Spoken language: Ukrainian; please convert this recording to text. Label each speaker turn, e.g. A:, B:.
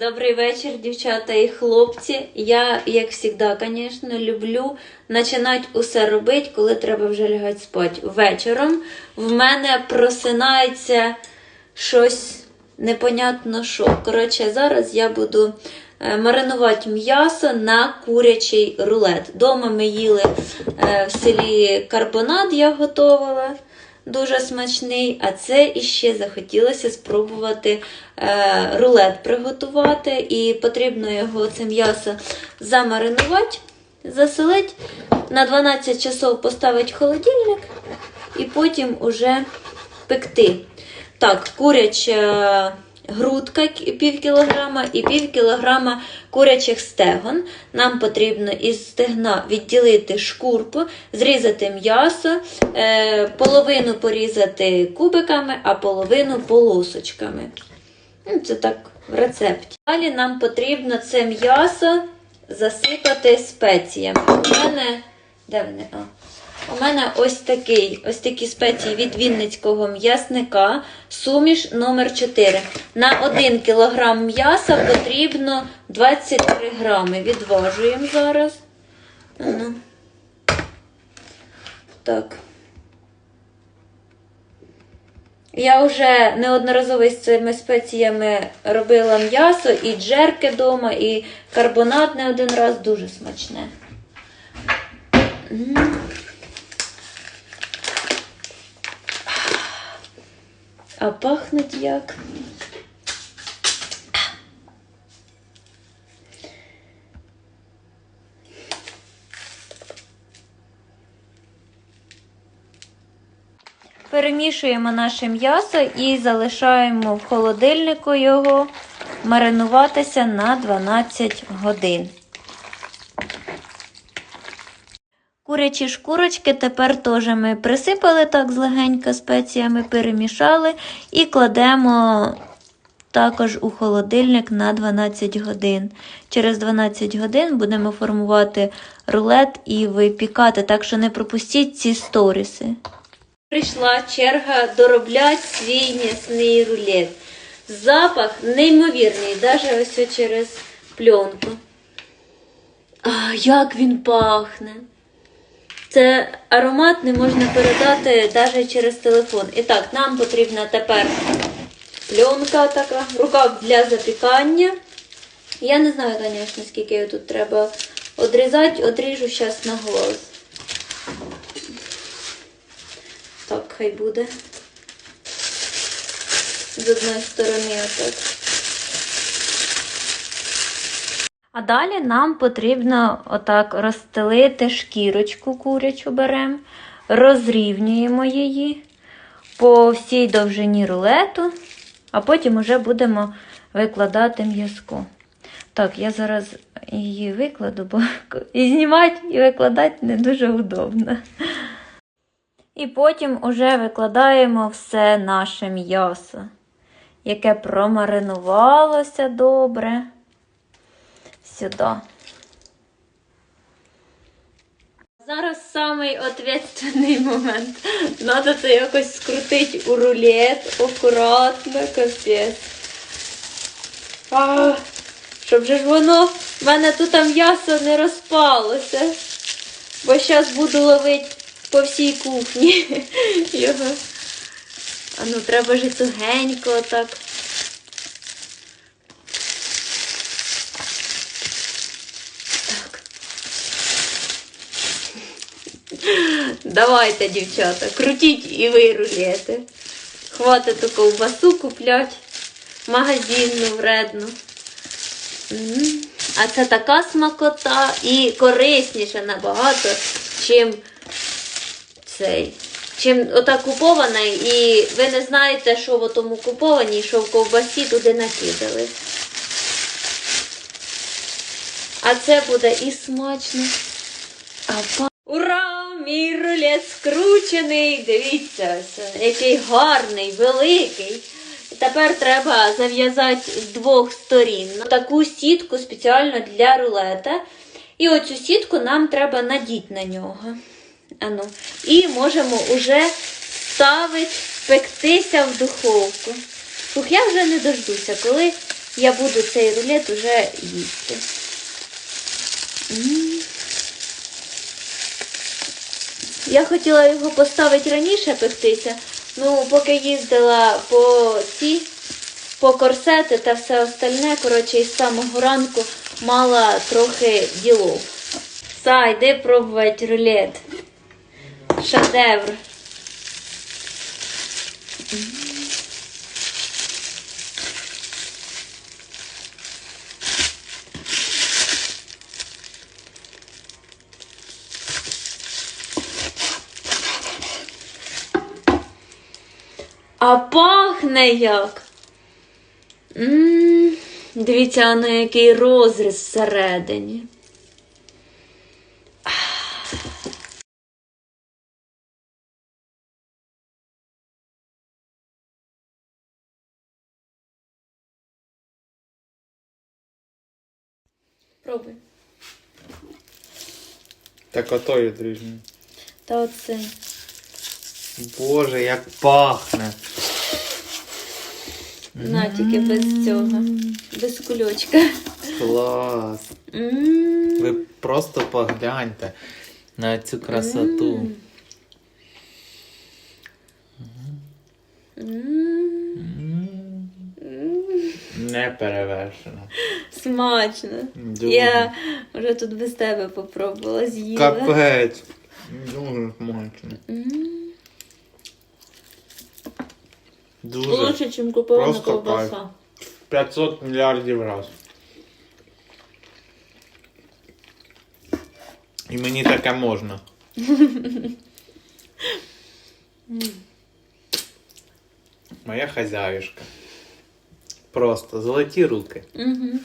A: Добрий вечір, дівчата і хлопці. Я, як завжди, звісно, люблю починати усе робити, коли треба вже лягати спати. Вечором в мене просинається щось непонятно що. Коротше, зараз я буду е, маринувати м'ясо на курячий рулет. Дома ми їли е, в селі карбонад, я готувала. Дуже смачний, а це іще захотілося спробувати е, рулет приготувати. І потрібно його це м'ясо замаринувати, заселити, на 12 часов поставити в холодильник і потім уже пекти. Так, куряча грудка пів кілограма і пів кілограма курячих стегон. Нам потрібно із стегна відділити шкурку, зрізати м'ясо, е, половину порізати кубиками, а половину полосочками. Ну, Це так в рецепті. Далі нам потрібно це м'ясо засипати спеціями. У мене. Де вони? А. У мене ось такий, ось такі спеції від Вінницького м'ясника. Суміш номер 4 На 1 кг м'яса потрібно 23 грами. Відважуємо зараз. Так. Я вже неодноразово з цими спеціями робила м'ясо, і джерки вдома, і карбонат не один раз дуже смачне. А пахнуть як. Перемішуємо наше м'ясо і залишаємо в холодильнику його маринуватися на 12 годин. Курячі шкурочки тепер теж ми присипали так злегенько спеціями, перемішали і кладемо також у холодильник на 12 годин. Через 12 годин будемо формувати рулет і випікати, так що не пропустіть ці сторіси. Прийшла черга доробляти свій м'ясний рулет. Запах неймовірний, навіть ось через пленку. А, як він пахне! Це аромат не можна передати навіть через телефон. І так, нам потрібна тепер пленка така, рукав для запікання. Я не знаю, звісно, скільки його тут треба одрізати, одріжу зараз на глаз. Так, хай буде. З одної сторони отак. А далі нам потрібно отак розстелити шкірочку курячу беремо, розрівнюємо її по всій довжині рулету, а потім вже будемо викладати м'язко. Так, я зараз її викладу, бо і знімати, і викладати не дуже удобно. І потім уже викладаємо все наше м'ясо, яке промаринувалося добре сюди. Зараз самий ответственний момент. Надо це якось скрутити у рулет, акуратно, капець. Щоб же ж воно в мене тут м'ясо не розпалося. Бо зараз буду ловити по всій кухні його. А ну треба ж тугенько. Так. Давайте, дівчата, крутіть і ви рулети. Хватить ту ковбасу куплять. Магазинну, вредну. А це така смакота і корисніша набагато, чим цей. Чим ота купована, і ви не знаєте, що в тому купованій, що в ковбасі туди накидали. А це буде і смачно. А. Ура! Мій рулет скручений! Дивіться, який гарний, великий. Тепер треба зав'язати з двох сторін таку сітку спеціально для рулета. І оцю сітку нам треба надіти на нього. Ану. І можемо вже ставити пектися в духовку. Фух, я вже не дождуся, коли я буду цей рулет уже їсти. М. Я хотіла його поставити раніше пектися, ну поки їздила по ці, по корсети та все остальне, коротше, із самого ранку мала трохи ділов. Са, йди пробувати рулет. Шедевр. А пахне як. м Дивіться, на який розріз всередині. Пробуй.
B: Так ото відріжні.
A: Та оце.
B: Боже, як пахне.
A: На тільки без цього. Без кульочка.
B: Клас. Ви просто погляньте на цю красоту. Не перевершено.
A: Смачно.
B: Дуже.
A: Я вже тут без тебе попробувала з'їла.
B: Капець. Дуже смачно.
A: М.
B: Дуже.
A: Лучше, ніж купована
B: Просто
A: ковбаса.
B: 500 мільярдів раз. І мені таке можна. Моя хазяюшка. Просто золоті руки.
A: Угу.